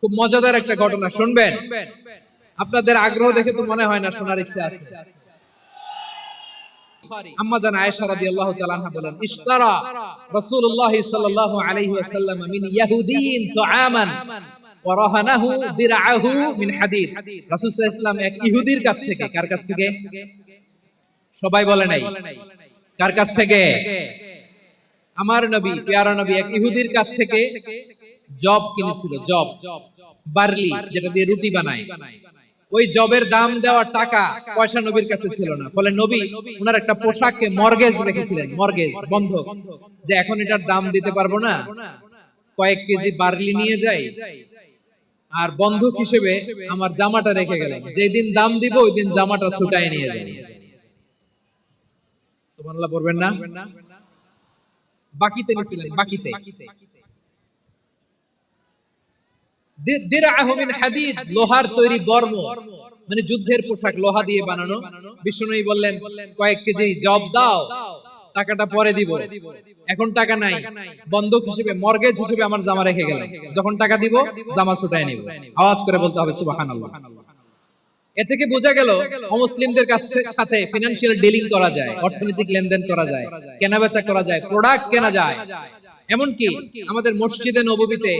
খুব মজাদার একটা ঘটনা, শুনবেন। আপনাদের আগ্রহ দেখে তো মনে হয় না শোনার ইচ্ছা আছে। আম্মা জান আয়েশা রাদিয়াল্লাহু তাআলা বলেন, ইশতারা রাসূলুল্লাহ সাল্লাল্লাহু আলাইহি ওয়াসাল্লাম মিন ইয়াহুদিয়িন তুআমান ওয়া রাহানাহু দিরআহু মিন রাসূল সাল্লাল্লাহু এক ইহুদির কাছ থেকে, কার কাছ থেকে? সবাই বলে নাই। কার কাছ থেকে? আমার নবী, পেয়ারা নবী, এক ইহুদির কাছ থেকে জব কিনেছিল জব বার্লি, যেটা দিয়ে রুটি বানায়। ওই জবের দাম দেওয়ার টাকা পয়সা নবীর কাছে ছিল না। ফলে নবী ওনার একটা পোশাককে মর্গেজ রেখেছিলেন, মর্গেজ, বন্ধক, যে এখন এটার দাম দিতে পারব না। কয়েক কেজি বার্লি নিয়ে যাই, আর বন্ধক হিসেবে আমার জামাটা রেখে গেলেন যেদিন দাম দিব, ওই দিন জামাটা ছুটাই নিয়ে যাই। সুবহানাল্লাহ, পড়বেন না? বাকিতে নিছিলেন বাকিতে। লোহার তৈরি বর্ম। মানে যুদ্ধের পোশাক, লোহা দিয়ে বানানো। বিষ্ণুই বললেন, কয়েক কেজি জব দাও, টাকাটা পরে দিব। এখন টাকা নাই, বন্ধক হিসেবে, মর্গেজ হিসেবে আমার জামা রেখে গেলেন যখন টাকা দিব, জামা ছুটাই নিব। আওয়াজ করে বলতে হবে, সুবহানাল্লাহ। এ থেকে বোঝা গেল, অমুসলিমদের কাছে সাথে ফিনান্সিয়াল ডিলিং করা যায়, অর্থনৈতিক লেনদেন করা যায়, কেনাবেচা করা যায় প্রোডাক্ট কেনা যায়। এমনকি আমাদের মসজিদে নববীতে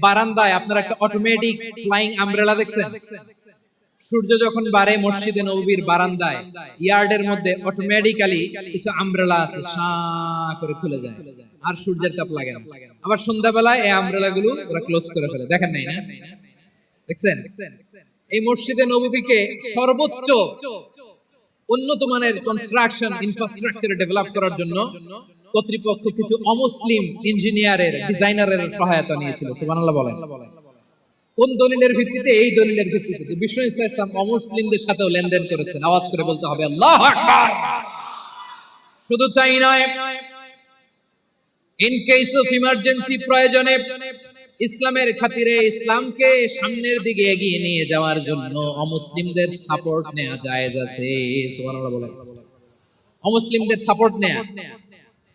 বারান্দায় আপনারা একটা অটোমেটিক ফ্লাইং আমব্রেলা দেখছেন? সূর্য যখন বাড়ে মসজিদে নববীর বারান্দায় ইয়ার্ডের মধ্যে অটোমেটিক্যালি কিছু আমব্রেলা আছে সা করে খুলে যায়। আর সূর্যের তাপ লাগে না। আবার সন্ধ্যাবেলায় এই আমব্রেলা গুলো ওরা ক্লোজ করে ফেলে। দেখেন নাই না? দেখছেন? এই মসজিদে নববীকে সর্বোচ্চ উন্নত মানের কনস্ট্রাকশন ইনফ্রাস্ট্রাকচার ডেভেলপ করার জন্য কর্তৃপক্ষ কিছু অমুসলিম ইঞ্জিনিয়ারের, ডিজাইনারের সহায়তা নিয়েছিল, সুবহানাল্লাহ বলেন। কোন দলিলের ভিত্তিতে? এই দলিলের ভিত্তিতে বিষ্ণু ইসা ইসলাম অমুসলিমদের সাথেও লেনদেন করেছেন, আওয়াজ করে বলতে হবে, আল্লাহ শুধু তাই নয় ইন কেস অফ ইমার্জেন্সি প্রয়োজনে ইসলামের খাতিরে ইসলামকে সামনের দিকে এগিয়ে নিয়ে যাওয়ার জন্য অমুসলিমদের সাপোর্ট নেওয়া জায়েজ আছে, সুবহানাল্লাহ বলেন। অমুসলিমদের সাপোর্ট নেয়া।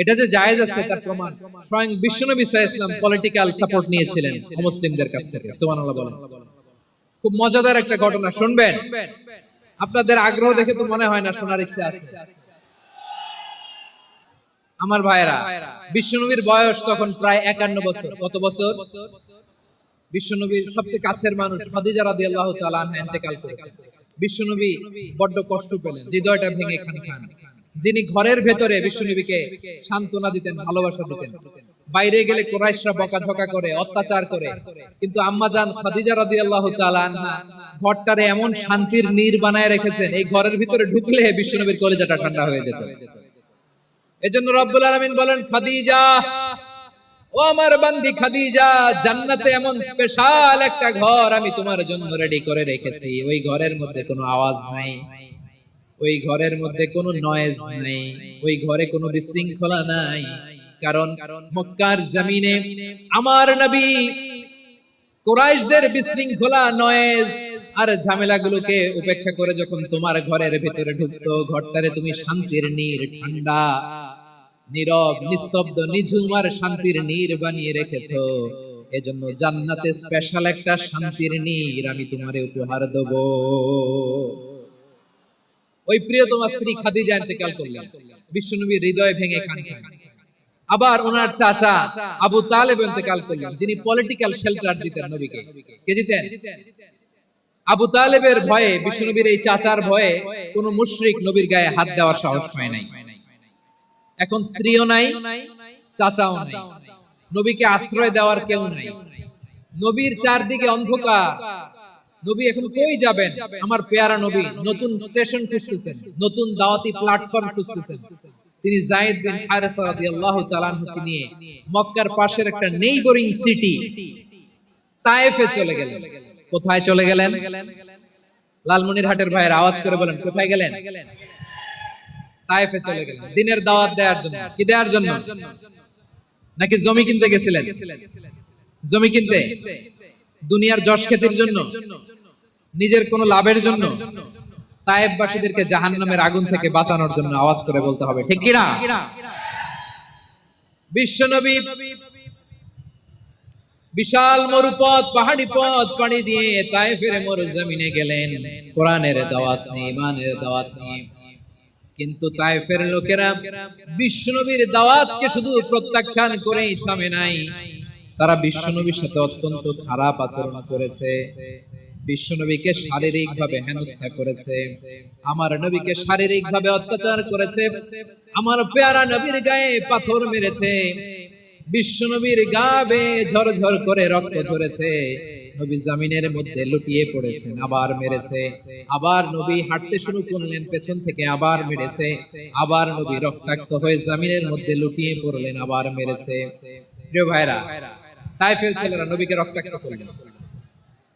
এটা যে জায়েজ আছে তার প্রমাণ। স্বয়ং বিশ্বনবী ইসলাম পলিটিক্যাল সাপোর্ট নিয়েছিলেন মুসলিমদের কাছ থেকে। সুবহানাল্লাহ বলেন। খুব মজাদার একটা ঘটনা। শুনবেন? আপনাদের আগ্রহ দেখে তো মনে হয় না, শোনার ইচ্ছা আছে। আমার ভাইরা বিশ্বনবীর বয়স তখন প্রায় একান্ন বছর। কত বছর? বিশ্বনবীর সবচেয়ে কাছের মানুষ খাদিজা রাদিয়াল্লাহু তাআলা আনহা ইন্তেকাল করেছেন বিশ্বনবী বড্ড কষ্ট পেলেন, হৃদয়টা ভেঙে খান খান। যিনি ঘরের ভেতরে বিশ্বনবীকে সান্ত্বনা দিতেন, ভালোবাসা দিতেন। বাইরে গেলে কোরাইশরা বকাঝকা করে, অত্যাচার করে। কিন্তু আম্মাজান খাদিজা রাদিয়াল্লাহু তাআলা আনহা ঘরটারে এমন শান্তির নীর বানায় রেখেছেন, এই ঘরের ভিতরে ঢুকলে বিশ্বনবীর কলিজাটা ঠান্ডা হয়ে যেত। এজন্য রব্বুল আলামিন বলেন, খাদিজা, ও আমার বান্দি খাদিজা, জান্নাতে এমন স্পেশাল একটা ঘর আমি তোমার জন্য রেডি করে রেখেছি। ওই ঘরের মধ্যে কোনো আওয়াজ নাই। ওই ঘরের মধ্যে কোনো নয়েজ নেই, ওই ঘরে কোনো বিশৃঙ্খলা নাই। কারণ মক্কার জমিনে আমার নবী কোরাইশদের বিশৃঙ্খলা নয়েজ আর ঝামেলাগুলোকে উপেক্ষা করে যখন তোমার ঘরের ভিতরে ঢুকতো, ঘরটারে তুমি শান্তির নীর, ঠান্ডা, নীরব, নিস্তব্ধ নিঝুম আর শান্তির নীর বানিয়ে রেখেছো। এজন্য জান্নাতে স্পেশাল একটা শান্তির নীর আমি তোমারে উপহার দেব। ওই প্রিয়তমা স্ত্রী খাদিজা ইন্তেকাল করলেন। বিশ্বনবী হৃদয় ভেঙে খান আবার ওনার চাচা আবু তালেব ইন্তেকাল করলেন, যিনি পলিটিক্যাল শেল্টার দিতেন নবীকে। কে দিতেন? আবু তালেবের ভয়ে, বিশ্বনবীর এই চাচার ভয়ে কোন মুশরিক নবীর গায়ে হাত দেওয়ার সাহস পায় নাই। এখন স্ত্রীও নাই, চাচাও নাই। নবীকে আশ্রয় দেওয়ার কেউ নাই। নবীর চারদিকে অন্ধকার। নবী, এখন কই যাবেন? আমার পেয়ারা নবী নতুন স্টেশন খুঁজতেছেন, নতুন দাওয়াতি প্ল্যাটফর্ম খুঁজতেছেন। তিনি জায়েদ বিন হারেসা রাদিয়াল্লাহু তাআলা আনহুকে নিয়ে মক্কার পাশের একটা নেইবরিং সিটি তায়েফে চলে গেলেন। কোথায় চলে গেলেন? লালমনিরহাটের ভাইয়ের আওয়াজ করে বলেন, কোথায় গেলেন? তায়েফে চলে গেলেন। দিনের দাওয়াত দেওয়ার জন্য। কি দেওয়ার জন্য? নাকি জমি কিনতে গেছিলেন? জমি কিনতে? দুনিয়ার যশ খ্যাতির জন্য, নিজের কোন লাভের জন্য তায়েববাসীদেরকে জাহান্নামের আগুন থেকে বাঁচানোর জন্য আওয়াজ করে বলতে হবে। ঠিক কিনা? বিশ্বনবী বিশাল মরুপথ, পাহাড়ি পথ পাড়ি দিয়ে তায়েফের মরু জমিনে গেলেন। কোরআনের দাওয়াত নিয়ে ইমানের দাওয়াত নিয়ে কিন্তু তায়েফের লোকেরা বিশ্বনবীর দাওয়াতকে শুধু প্রত্যাখ্যান করেই থামে নাই। তারা বিশ্বনবীর সাথে অত্যন্ত খারাপ আচরণ করেছে। বিশ্বনবীকে শারীরিক ভাবে হেনস্থা করেছে। আমার নবীকে শারীরিক ভাবে অত্যাচার করেছে। আমার পেয়ারা নবীর গায়ে পাথর মেরেছে। বিশ্বনবীর গা বেয়ে ঝরঝর করে রক্ত ঝরেছে। নবী জামিনের মধ্যে লুটিয়ে পড়েছেন, আবার মেরেছে। আবার নবী হাঁটতে শুরু করলেন, পেছন থেকে আবার মেরেছে। আবার নবী রক্তাক্ত হয়ে জামিনের মধ্যে লুটিয়ে পড়লেন, আবার মেরেছে। প্রিয় ভাইরা তাইফের ছেলেরা নবীকে রক্তাক্ত করলেন।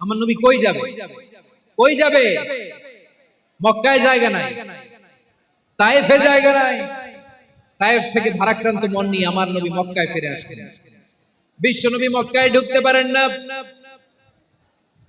আমার নবী কই যাবে? কই যাবে? মক্কায় জায়গা নাই। তাইফে জায়গা নাই। তাইফ থেকে ভারাক্রান্ত মন নিয়ে আমার নবী মক্কায় ফিরে আসলেন। বিশ্ব নবী মক্কায় ঢুকতে পারেন না।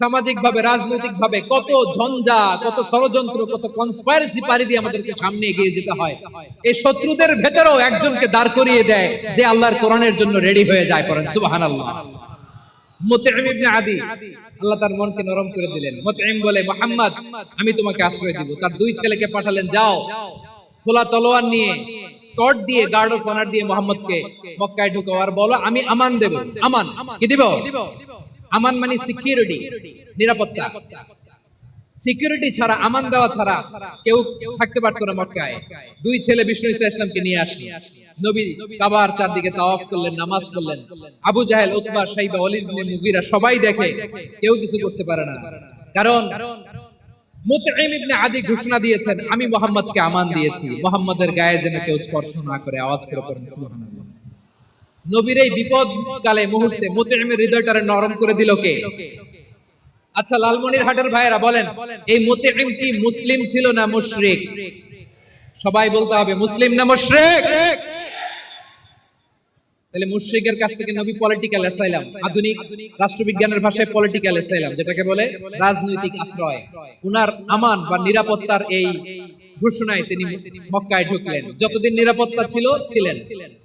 সামাজিক ভাবে রাজনৈতিক ভাবে কত ঝঞ্ঝা, কত ষড়যন্ত্র, কত কনস্পাইরেসি পারি দিয়ে আমাদেরকে সামনে এগিয়ে যেতে হয়। এই শত্রুদের ভেতরেও একজনকে দাঁড় করিয়ে দেয় যে আল্লাহর কোরআনের জন্য রেডি হয়ে যায় ইবনে আদি, আল্লাহ তার মনকে নরম করে দিলেন। বলে, মোহাম্মদ, আমি তোমাকে আশ্রয় দিব। তার দুই ছেলেকে পাঠালেন, যাও, খোলা তলোয়ার নিয়ে স্কট দিয়ে গার্ড অফ অনার দিয়ে মোহাম্মদকে মক্কায় আর বলো, আমি আমান দেব। আমান, কি দিব? আমান মানে সিকিউরিটি নিরাপত্তা। সিকিউরিটি ছাড়া, আমান দেওয়া ছাড়া কেউ থাকতে পারতো না মক্কায়। দুই ছেলে বিষ্ণু ইসা ইসলামকে নিয়ে আসলো। নবী কাবার চারদিকে তাওয়াফ করলেন, নামাজ পড়লেন। আবু জাহেল, উতবা সাইবা মুগিরা সবাই দেখে কেউ কিছু করতে পারে না। কারণ মুতঈম ইবনে আদি ঘোষণা দিয়েছেন, আমি মোহাম্মদকে আমান দিয়েছি। মোহাম্মদের গায়ে যেন কেউ স্পর্শ না করে, আওয়াজ করে পড়েন, সুবহানাল্লাহ। নবীর এই বিপদ কালে, মুহূর্তে মুতঈমের হৃদয়টারে নরম করে দিল কে? আচ্ছা লালমনির হাটের ভাইয়েরা বলেন, এই মুতঈম কি মুসলিম ছিল না মুশরিক? সবাই বলতে হবে, মুসলিম না মুশরিক? তাহলে মুশরিকের কাছ থেকে নবী পলিটিক্যাল অ্যাসাইলাম আধুনিক রাষ্ট্রবিজ্ঞানের ভাষায় পলিটিক্যাল অ্যাসাইলাম যেটাকে বলে রাজনৈতিক আশ্রয়, উনার আমান বা নিরাপত্তার এই ঘোষণায় তিনি মক্কায় ঢুকলেন। যতদিন নিরাপত্তা ছিল, ছিলেন।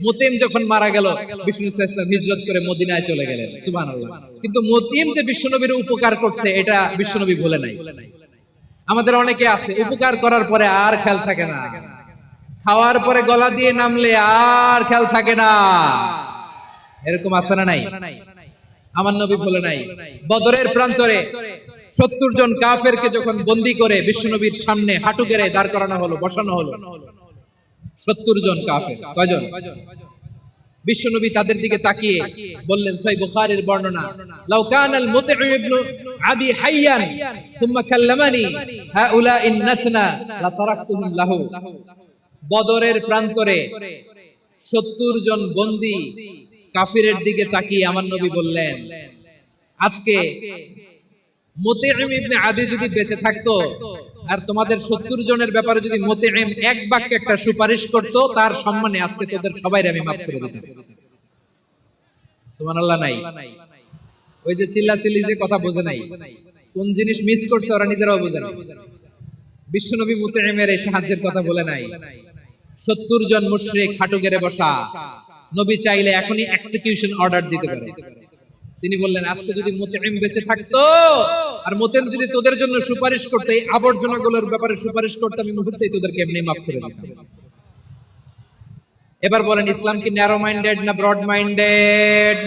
মুতিম যখন মারা গেল, বিষ্ণু ইসলাম হিজরত করে মদিনায় চলে গেলেন। সুবহানাল্লাহ। কিন্তু মুতিম যে বিশ্বনবীর উপকার করছে, এটা বিশ্বনবী ভুলে নাই। আমাদের অনেকে আছে, উপকার করার পরে আর খেয়াল থাকে না। খাওয়ার পরে গলা দিয়ে নামলে আর খেয়াল থাকে না। এরকম আছে না নাই? আমার নবী ভুলে নাই। বদরের প্রান্তরে সত্তর জন কাফেরকে যখন বন্দি করে বিশ্বনবীর সামনে হাঁটু গেড়ে দাঁড় করানো হলো, বসানো হলো। সত্তর জন কাফের, কয়জন? বিশ্বনবী তাদের দিকে তাকিয়ে বললেন, সই বুখারীর বর্ণনা, লাউ কানাল মুতঈম ইবনু আদি হাইয়ান, সুম্মা কাল্লামানি হাউলা ইন্নাতনা লা তারাকতুহুম লাহু। বদরের প্রান্তরে সত্তর জন বন্দি কাফিরের দিকে তাকিয়ে আমার নবী বললেন, আজকে মোতেম ইবনে আদি যদি বেঁচে থাকতো, আর তোমাদের সত্তর জনের ব্যাপারে যদি এক একটা সুপারিশ করত, তার সম্মানে আজকে তোদের সবাই আমি মাফ করে দিতাম। সুবহানাল্লাহ নাই। ওই যে চিল্লা চিল্লি যে কথা বোঝে নাই, কোন জিনিস মিস করছে ওরা নিজেরাও বোঝে না বিশ্বনবী মুতেমের এই সাহায্যের কথা বলে নাই। সত্তর জন মুশরিক হাঁটু গেড়ে বসা, নবী চাইলে এখনই এক্সিকিউশন অর্ডার দিতে পারে। তিনি বললেন আজকে যদি মোতেম বেঁচে থাকতো আর মোতেম যদি তোদের জন্য সুপারিশ করতে এই আবর্জনাগুলোর ব্যাপারে সুপারিশ করতে আমি মুহূর্তেই তোদেরকে এমনি মাফ করে দিতাম। এবার বলেন ইসলাম কি ন্যারো মাইন্ডেড না ব্রড মাইন্ডেড